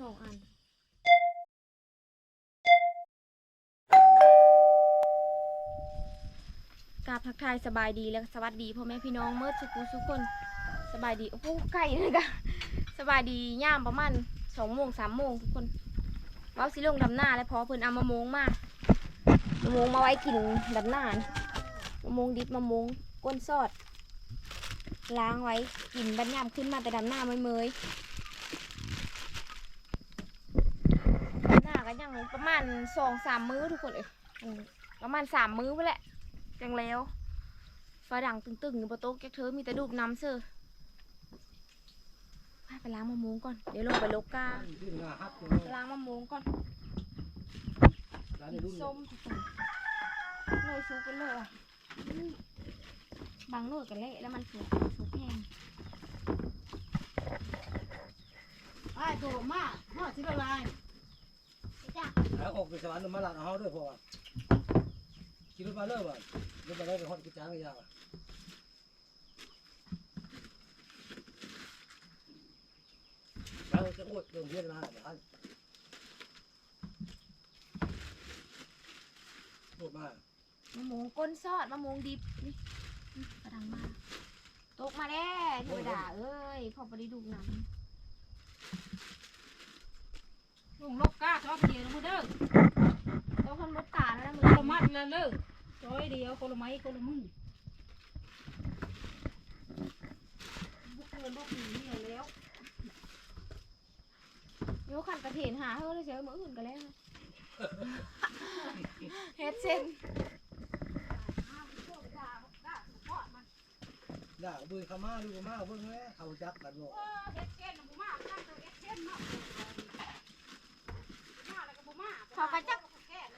สองอัน กราบทักทายสบายดีแล้วสวัสดีพ่อแม่พี่น้องเมื่อสุกุสุกคนสบายดีโอ้โหไก่เลยกะสบายดีย่ามประมาณสองโมงสามโมงทุกคนว้าสิลงดำหน้าแล้วพอเพิ่นเอามะมงมามะมงมาไว้กินดำหน้านี่มะมงดิบมะมงก้นซอดล้างไว้กินบัดยามขึ้นมาแต่ดำหน้าเมยเมยๆดำหน้าก็ยังประ มาณสองสามมื้อทุกคนเอ้ยประมาณสามมื้อไปแหละจังแล้วฝาดังตึงๆอยู่บนโต๊ะแก๊กเธอมีแต่ดูบน้ำเซอร์ไปล้างมะม่วงก่อน เดี๋ยวลงไปโลกาที่งาฮักตัวไปล้างมะม่วงก่อนส้มทุกคนโรยซุปไปเลยบางโรยกันเละแล้วมันสุกสุกแห้งไอ้ตัวมากหอดสิละลาย แล้วออกไปสวรรค์มาหลาดเอาด้วยพอกินรถมาเลิกว่ะรถมาเลิกไปฮอดกิจางยาวเราจะอวดเรื่องเพี้ยนมาท่านอวดมามะม่วงก้นซอดมะม่วงดิบนี่นี่กระดังมากตกมาแล้วเทวดาเอ้ยพอไปได้ดูหนัง ลุงลกกาชอบเดียวมือเด้อต้องคนมดตาแล้วนะมือคนละมัดละเลิกร้อยเดียวคนละไม้คนละมือบุกเงินบุกหนีเนี่ยแล้วโยขันประเทศหาเฮ้ยเฉยมืออื่นกันแล้วเฮ็ดเส้นด่าบุยขามาดูขม่าเบิ่งแม่เขาจักกันบ่เฮ็ดเช่นบุมาตั้งแต่เฮ็ดเช่นเนาะมาแล้วก็บุมา เขาก็จัก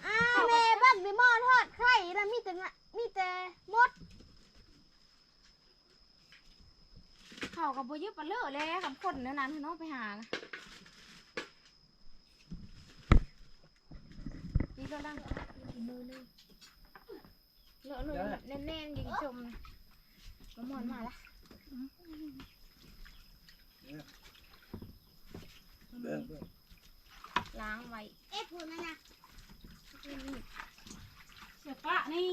อ้าวแม่บักดิมอทอดไข่แล้วมีแต่น่ะมีแต่มด เขากับโบยึดปลาเลอะเลยกับคนเนั่นนั้นเนาะไปหานะนี่ก็ล่างอีกมือนึงเลอะเลยแน่นๆยิงชมมะม่วนมาละเบิ่งเบิ่ง ล้างไว้ เอ๊ะพูดนะนะเสียปะนี่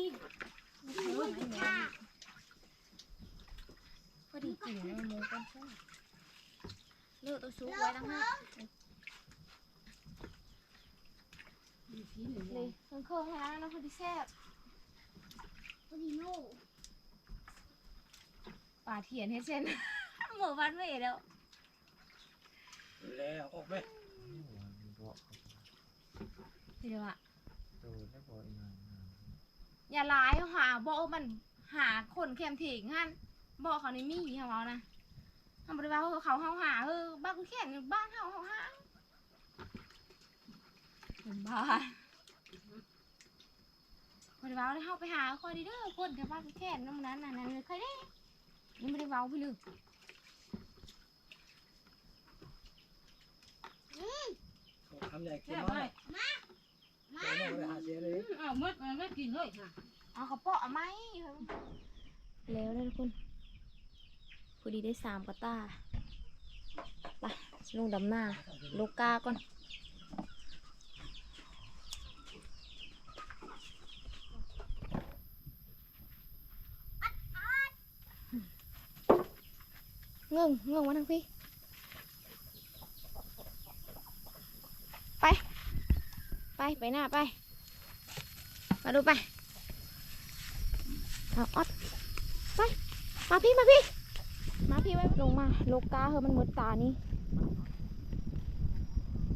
พอดีกินในหมูกันใช่ไหมเลือกตัวซุกไว้ตั้งห้าเลยเครื่องเครื่องให้แล้วพอดีแซ่บพอดีโน่ป่าเถียนให้เส้นหมูพันไม่แล้วแล้วออกไป เดี๋ยวอะอย่าร้ายหาบอกมันหาคนแคมถิงฮั่นบอกเขาในมีเขาเอานะทำบริวารเขาเขาเฮาหาเออบ้านกูแข่งบ้านเฮาเฮาหาเป็นบ้าบริวารเลยเฮาไปหาคอยดีเด้อคนแถวบ้านกูแข่งนั่นนั้นน่ะนั่นเลยใครเด้ยังไม่ได้เว้าพี่ลึกทำใหญ่ขึ้นแค่มาไป แต่น้องไปหาเสียเลยเอาเมื่อเมื่อกินเลยค่ะเอาเขาเปาะไหมแล้วนะทุกคนพอดีได้สามกระตาไปลงดำหน้าโลกาก่อนเงื่งเงื่งมาทางพี่ไป ไปไปหน้าไป มาดูไปเอาออดไป มาพี่มาพี่ มาพี่ไว้ลงมาโลกาเฮอมันหมดตานี่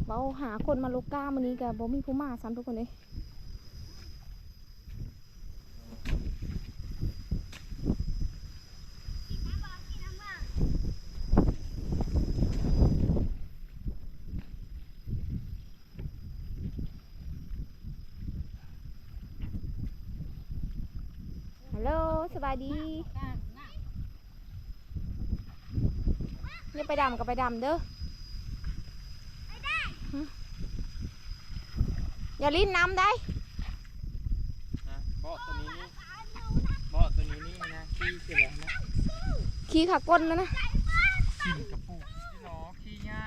เราหาคนมาโลกามันนี้กับบ่มีผู้มาซ้ำทุกคนเลยฮัลโหลสบาย ดีอย่าไปดำกับไปดำเด้อหึอย่าลิ้นน้ำได้นะเบาะตัวนี้นี่เบาะตัวนี้นี่นะที่เสร็จแล้วนะขี้ขาก้นแล้วนะกินกระปุกที่หลอขี้ยา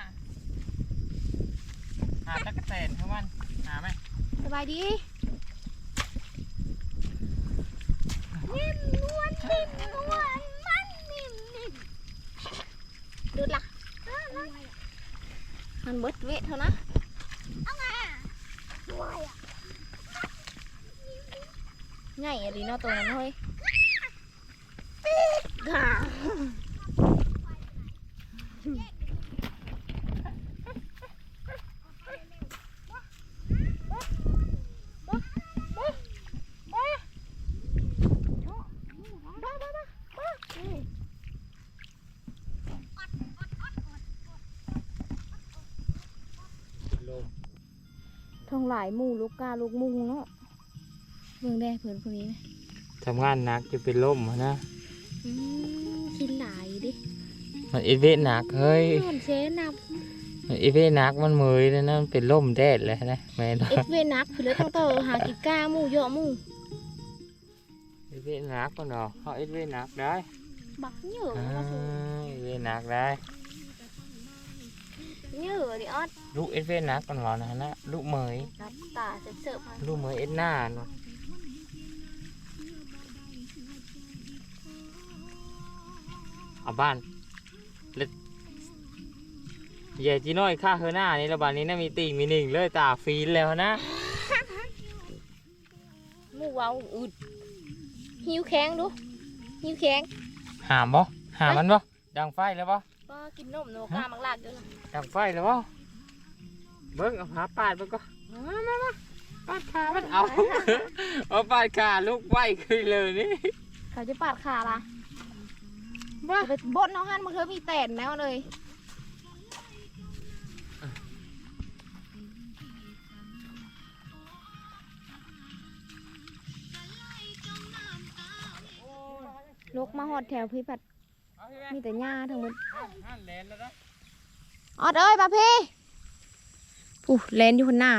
หาตะกะแตนให้มันหาไหมสบายดี นิ่มนวลนิ่มนวลมันนิ่มนิ่มดูดละมันเบิดเวทเท่านะใหญ่อะดีเนาะตัวนั้นเฮ้ยกา ลม ทอง หลายหมู่ลูกกาลูกมุงเนาะเบิ่งได้เพิ่นคนนี้นะทำงานหนักจะเป็นลมอะนะอืมกินหลายดิมันอีเวนต์หนักเฮ้ยนอนเซนับมันอีเวนต์หนักมันเมยเลยนะมันเป็นลมแดดเลยนะแม่นเอฟเวนักคือเลยต้องเตอหากิก้าหมู่เยอะหมู่อีเวนต์หนักก็เนาะเขาอีเวนต์หนักได้บักเยอะอ่ามาสูอีเวนต์หนักได้เยอะดิออดลูกอีเวนต์หนักก่อนเหรอนะนะลูกเมยรับตาเสิร์ฟเสิร์ฟมาลูกเมยเอ็ดหน้าเนาะเอาบ้านเล็ดใหญ่จีน้อยค่าเฮอหน้านี่ระบาดนี้นะมีติ่งมีหนึ่งเลยตาฟีนแล้วนะหมู่เว้าอึดหิวแข็งดูหิวแข็งหามบ่หามมันบ่ดังไฟแล้วบ่ก็กินนมโนกามักลากอยู่ล่ะดังไฟแล้วบ่ เบิ้งเอาหาปาดมันก็มามามาปาดขามันเอา เอาปาดขาลูกไฟขึ้นเลยนี่เขาจะปาดขาล่ะบ้าจะไปบดน้องฮันมันเคยมีแตนแล้วเลยลกมาหอดแถวพี่ผัดเอาพี่แม่มีแต่หญ้าทั้งหมดหันแลนแล้วนะออดเอ้ยปาพี่ ผู้เลนอยู่คนหน้า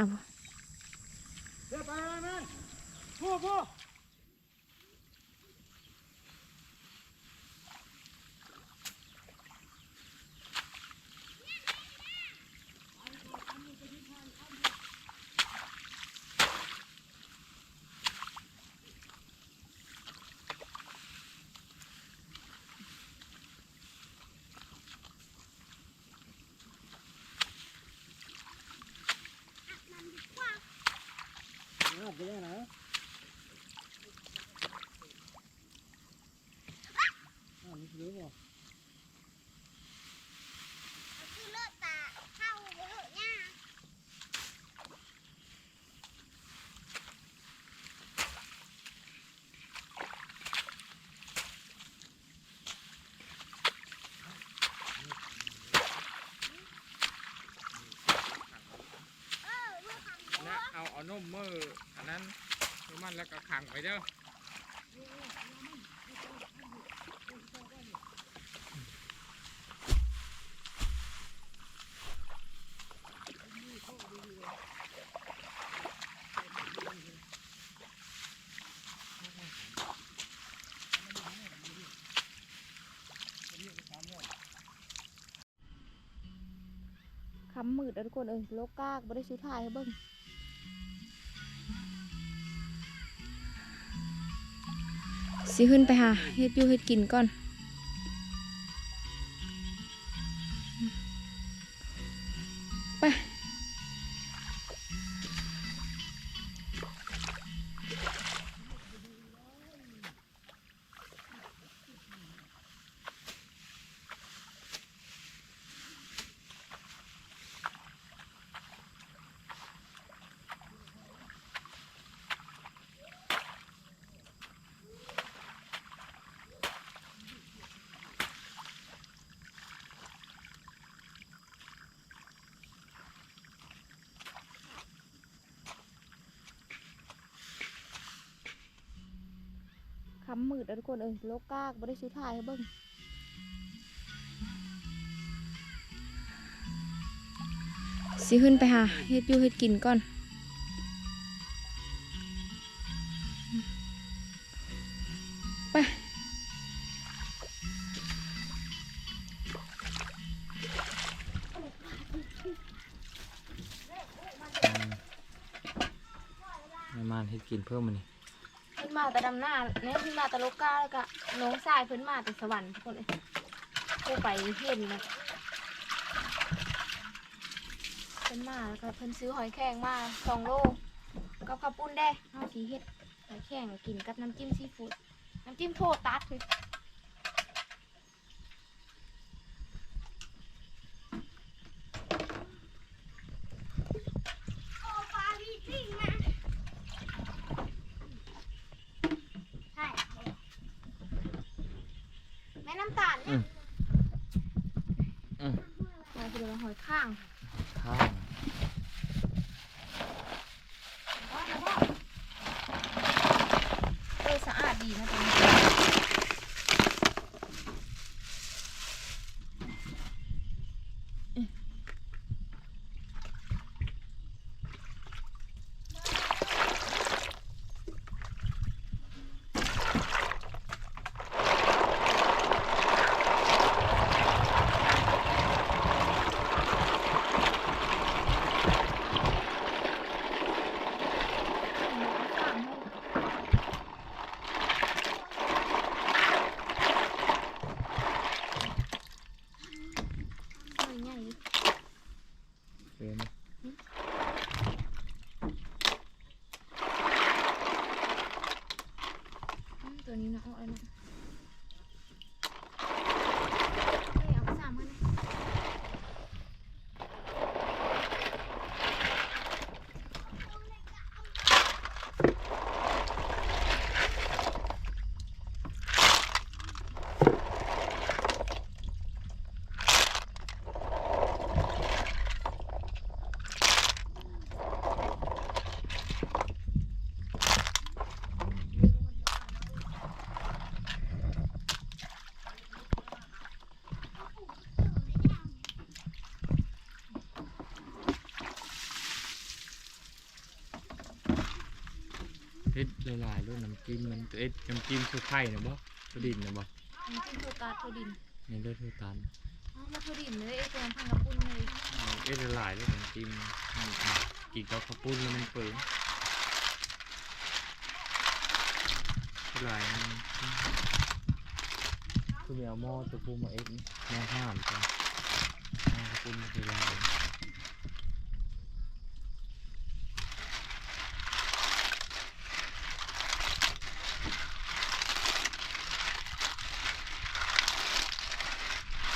พ่อ วไปแม่พ่อพ่อเอาไปได้นะอ่านี่คือบ่นะเอาเอานมมืออั นั้นน้ำมันแล้วก็ขังไว้เด้อคำมืดแล้วทุกคนเอ้ยโลกากบ่ได้ซื้อถ่ายให้เบิ่ง สิขึ้นไปหาเฮ็ดอยู่เฮ็ดกินก่อน ค้มืดแล้ทุกคนเอ้ยโลกากไม่ได้ซื้อถ่ายให้เบิ้งสิขึ้นไปหาเฮ็ดยูเฮ็ดกินก่อนไปมาเฮ็ดกินเพิ่มมันนี่ นมาแต่ดำหน้าเนี่ยขึ้นมาแต่โลกาแล้วก็น้องชายเพิ่นมาแต่สวรรค์ทุกคนเลยผู้ไปเห็นนะเพิ่นมาแล้วก็เพิ่นซื้อหอยแครงมาสองโลกับข้าวปุ้นแด้เอาสีเฮ็ดหอยแครงกินกับน้ำจิ้มซีฟู้ดน้ำจิ้มโทตัดเลย โอ้ปลาพี่จริงนะใช่แม่น้ำตาลเนี่ย มาคือ หอยข้าง ข้าง เออสะอาดดีนะตรงนี้ข้างให้หอยใหญ่ดิ เป็นอืมตัวนี้นะเอาอะไรนะเฮ้ยเอาไปสามพันนะ เฮ็ดหลายๆรุ่นน้ำจิ้มมันเอ็ดน้ำจิ้มคือไข่นะบ่ตัวดินนะบ่น้ำจิ้มโทตาโทดินนี่เลือดคือตันอ๋อมาโทดินเลยไอ้ตัวพันกระปุ้นเลยเอ็ดหลายๆรุ่นน้ำจิ้มอืมกินกับข้าวปุ้นแล้วมันเปิงหลายมันคือมีเอาหม้อตัวปูมาเอ็ดนี่หม้อห้ามจ้ะหม้อข้าวปุ้นมันคือหลาย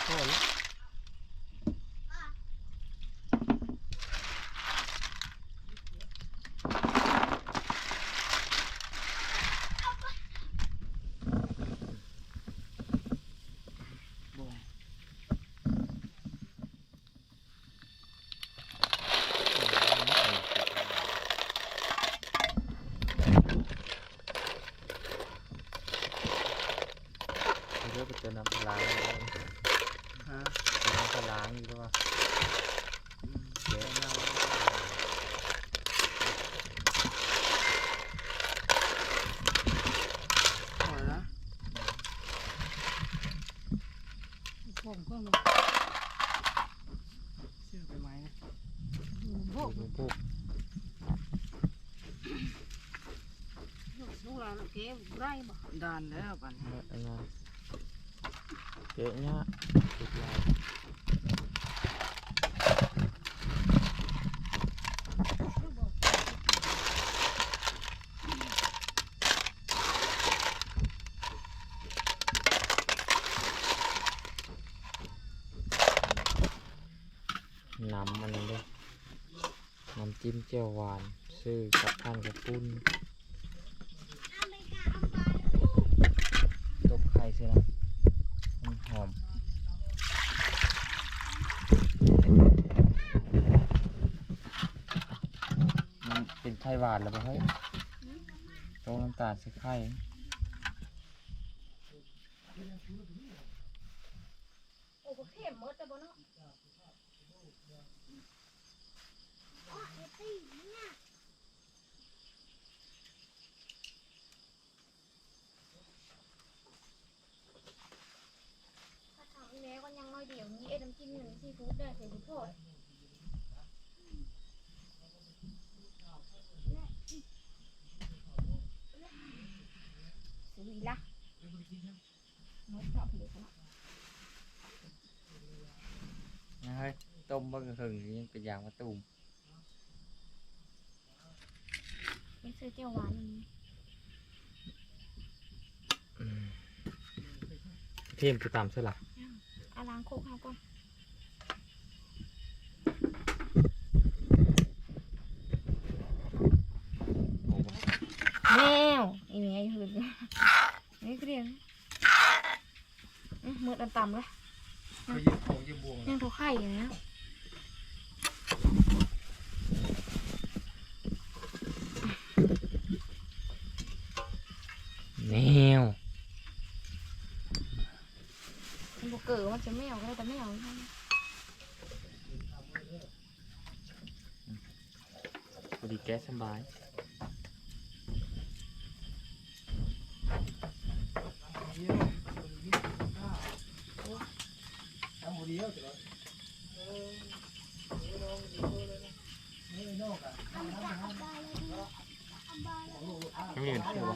พอแล้ว เรียกว่าเจอน้ำล้างเลย ฮะ น้ำปลาล้างอยู่ด้วยวะเจ๊น่า พอแล้ว ผมก็ลง เชื่อไปไหมพวกดูพวกลูกหลานเก็บไร่บ่ดานแล้วปันเมื่ออันนั้นเจ๊เนี่ยติดลายน้ำมันนั้นด้วยน้ำ จียวหวาน ซื้อกับท่านกับปุ้นตกไข่ใช่ไหมมันหอมมันเป็นไข่หวานแล้วปะเฮ้ยโต้มน้ำตาลใส่ไข่โอ้โหเข้มมดแต่บ่เนาะ ถ้าทำอีแม่ก็ยังน้อยเดียวนี้เอ็ดน้ำจิ้มหนึ่งซีฟู้ดได้ใส่ถุงโทษ อีละมดชอบ เลยขนาดนะเฮ้ยต้มบะกระหึ่งนี่เป็นอย่างมะตูมไม่ซื้อเจียวหวานอันนี้เทียมจะตามใช่หรอเอาล้างโคกเอาก่อนแมวอีเมย์หืนนี่ก็เรียนมืดต่ำๆเลยก็ยืมของยืมบวง ยังเขาไข่อยู่นะ แนว มันบอกเกิดมันจะแมวก็ได้แต่แมวไม่ใช่พอดีแก๊สสบายทำคนเดียวจ้ะไม่มีเป็นตัว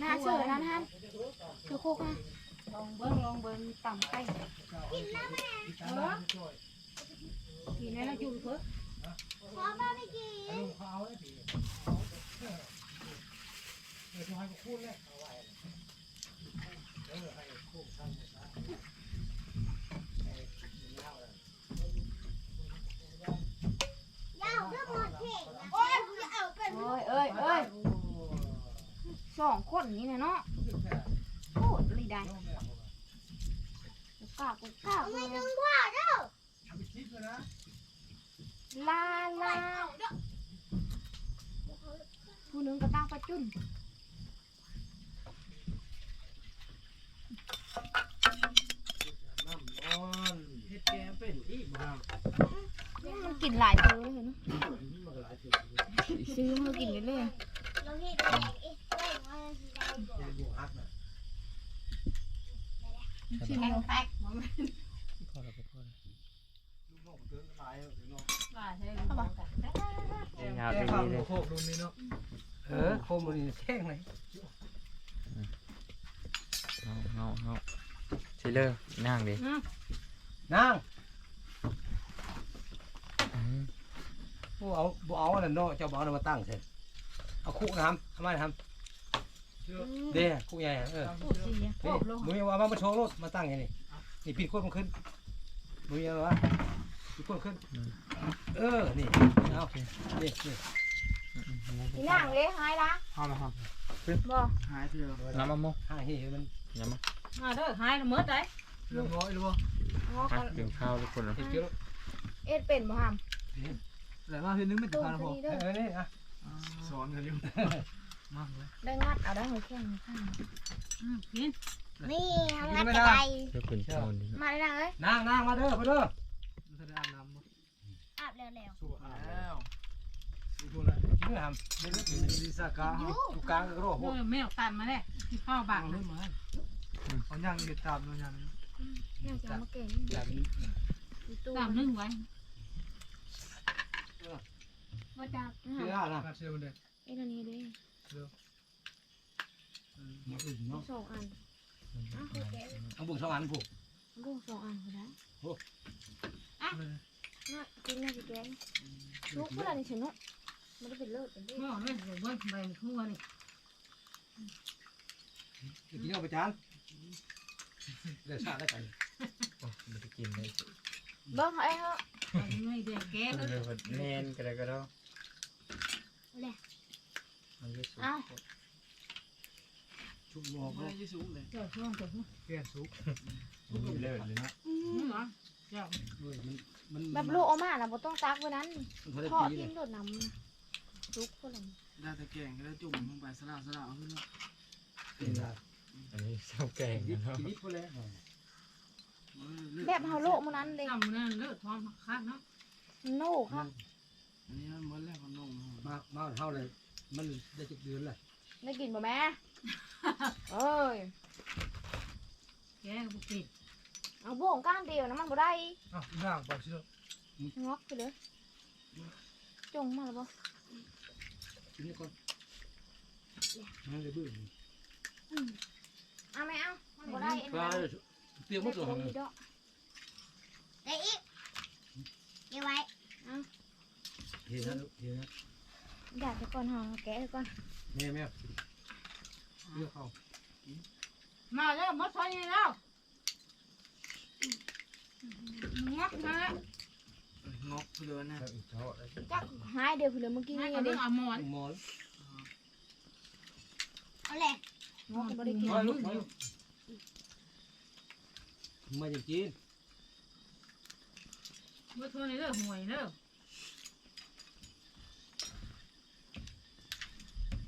หน้าเสือนะท่านเสือโคกนะ ลองเบิ้งลองเบิ้งต่ำไข่กินแล้วจุ่มเถอะขอบ้าไม่กินเขาเอาได้ปีเออจะให้กูพูดเลยเอาไว้เออให้คู่ทำเลยนะยาวก็หมดเข่งนะโอ้ยกูจะเอาเป็น เอ้ยเอ้ยเอ้ยสองคนนี้นะเนาะโอ้ยลีได้กูกล้ากูกาเอากูไม่ต้องพ่อเด้อเอาไปคิดเลยนะลาลาผู้หนึงก็ตั้งประจุนเฮ็ดแกเป็นอีกบ้างมันกินหลายตัวเลยเนาะซื้อมากินเรื่อยเราเห็นเองเอ๊ะได้มาสิได้บ่ยังบวก ฮักนะๆชิ้นเดียวแตกมันพอแล้วพอแล้วลูกน้องเตือนหลายเอาถึงน้องว่าใช่ลูกน้องกันยาวแกดีฟังเลยโคกรุ่นนี้เนาะเออโคมมันแข้งเลยเงาเงาเงาชิเลอร์นั่งดินางอืมผู้เอาบ่เอาอันนั้นเนาะเจ้าบ่เอาอันนั้นมาตั้งเสร็จเอาคุกน้ำทำไมทำเด้คุกใหญ่เออพูดสิเนี่ยมึงเอามามาโชว์รถมาตั้งอย่างนี้ นี่ปีนโคตรมันขึ้นมึงเอาวะปีนโคตรขึ้น เออ นี่ เอา นี่นี่อีนั่งเลยหายละเข้ามาครับบ่หายไปเลยน้ำมะม่วงหายเห็นมันน้ำมะมาเด้อหายแล้วเมื่อได้เรื่องน้อยหรือเปล่าอ๋ออะกันกินข้าวทุกคนนะเห็นเกี่ยวเอ็ดเป็นบ่ฮามแต่ว่าคือนึกไม่ถึตุ้งมการพตัวอนี้เด้อเออนี่อะสอนกันอยู่มากเลยได้งัดเอาได้หัวแข้งหัวข้างอืมกิน นี่ทำงานอะไรเพื่อเป็นข้าวนี่มาได้ดังเอ้ยนางนางมาเด้อมาเด้ออาบแล้วสู้อะแล้วสู้แล้วกินน้ำนี่นี่ลิซ่ากาอยู่กลางก็รอเอพวกอแมวตันมาแล้วที่ข้าวบางเลยเขาย่างติดตามเราย่างยังจะเอามาเก่งย่างอยู่ตู้ตามนึ่งไว้บ่จักเชื่อนะเชื่อมันเด้อเอ็ดอันนี้เด้มาอื่นเนาะสองอันอ้าวคือแกะ เอาบุกสองอันผูกลูกสองอันก็ได้โอ้อะน่ากินน่าจะแกงลูกเมื่อไหร่นี่ฉันเนาะมันจะเป็นเลิศเป็นเด้เมื่อเลยเดี๋ยวเบิ้ลใบทั่วนี่กินเอาไปจานเดี๋ยวชาได้กันมันจะกินเลยเบิ่งให้เฮาไม่เด็กแก่เดี๋ยวแน่นก็ได้ก็ได้แหละมันจะสุกอ้าว ชุบงอกไม่ได้สูงเลยเจ้าช่วงเจ้าช่วงแก่สุกมันเลิศเลยนะนี่เหรอเจ้าด้วยมันมันแบบลูกออกมาน่ะบ่ต้องตักไว้นั้นมันได้ทอดปีเลทิ้ยงโดดน้ำลูกคนละได้แต่แกงก็ได้จุ่มลงไปสลาวสลาวขึ้นมาเป็นได้อันนี้เจ้าแกงกินนะเนาะนิดก็แล้วแบบเฮาโลกมื้อนั้นเลยจำนั่นเลิกท้องคักเนาะโน่ครับอันนี้มันหมดแล้วขนมมามาเท่าเลยมันได้จุดเดือนเลยได้กินบ่แม่ เอ้ยแกก็บุกินเอาโบ่งก้านเดียวนะมันบ่ได้อ้าวน่างไปเชื่องอกไปเลยจงมาแล้วบ่กินนี่ก่อนมันเลยบื้ออเอาไหมเอามันบ่ได้เอ็นปลาเตรียมหมดตัวบ่มีดอกได้อีกเก็บไว้เห็นนะลูกเห็นนะอยากจะก่อนห่อแกะก่อนแม่แม่ เลือกเขามาแล้วมดซอยนี่แล้วงักมาแล้วงอกเพื่อนนะจักหายเดี๋ยวเผื่อเมื่อกี้ให้นี่กัไงบเด็เรื่องเอาหมอนหมอนเอาเลยงอกบ่ได้กินมาลูกมาลูกมาจากจีนมดซอยนี่เด้อห่วยเด้อ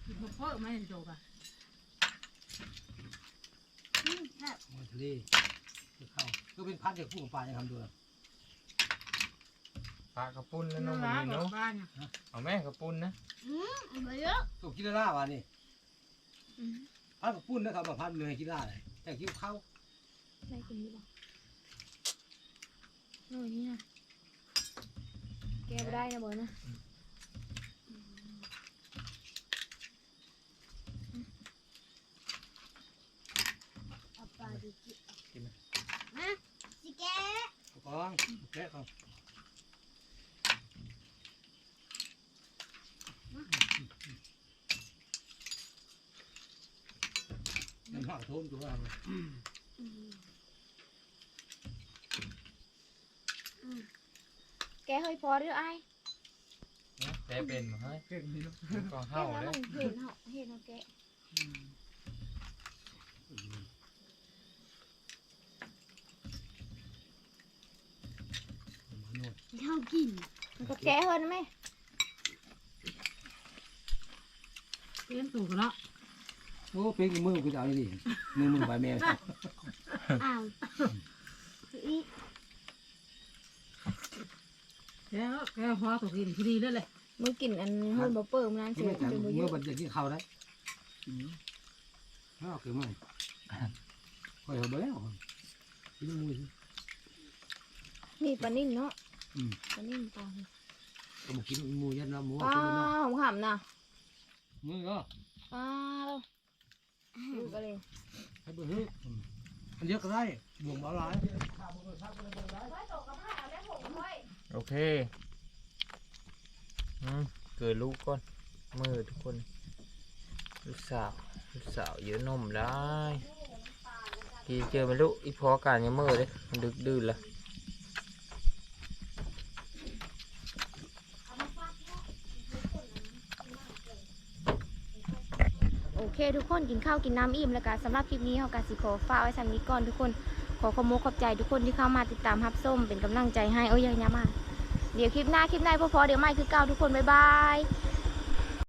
กินบ่เพิ่มไม่ได้โจกอะ มาทะเลเลือกเขาก็เป็นพันจากผู้ของปลายังทำดูนะปลากระปุ้นนะน้น้อองงร้ามันนเนาะบ้านเนี่ยเอาแม่กระปุ้นนะเอาไปเยอะตัวกินล่าวานี่พันกับปุ้นนะครับมาพันเนื้อกินล่าเลยแต่กินข้าวได้กินดีบ่โน่นนี่นะแกะบ่ได้นะบ่นะ เอาปลาดิจิ กินไหม มาสิแกะ กองแกะเขาน้ำหักโทมตัวเราแกะเฮ้ยพอหรือไอ้ายแกเป็นมาให้เก่งดีเนาะก็แกะเห่าแล้วเลย มันเห็นเฮาเห็นเฮาแกะ มาโน่นเท่ากินมันก็แกะเฮ้ยนะแม่เปลี่ยนตู่กันเนาะโอ้เป็นมือกูจะเอาดิมือมือไปแม่อ้าวอีกแกแกพอตัวกินพอดีเลยเลยมือกินอันเฮ้ยบ่เปิ่มนานเสีมืยอจังเดี๋ยวบ่อมืยู่อมันจะกินข้าวได้ข้าวคือมันคอยเอาไปแล้วกินมือนี่ปลานิ่มเนาะ อืมปลานิ่มปลาก็มากินมือยันน้ำหมูปลากินน้หอมขำนะำมือก็ปลาแล้วดูกันเลยให้เบอร์ฮึมันเยอะก็ได้บวงเบาหลายโอเคอืมเกิดลูกก่อน มือทุกคน ลูกสาว ลูกสาวเยอะนมได้กี่เจอมันลูกอีพอการยังมือเลยมันดึกดื่นละ โอเคทุกคนกินข้าวกินน้ำอิ่มแล้วกันสำหรับคลิปนี้เขากาสิขอฝากไว้สำนี้ก่อนทุกคนขอขอบคุณขอบใจทุกคนที่เข้ามาติดตามฮับส้มเป็นกำลังใจให้โอ้ยยังยามาเดี๋ยวคลิปหน้าคลิปหน้าพอๆเดี๋ยวไม่คือเก่าทุกคนบ๊ายบาย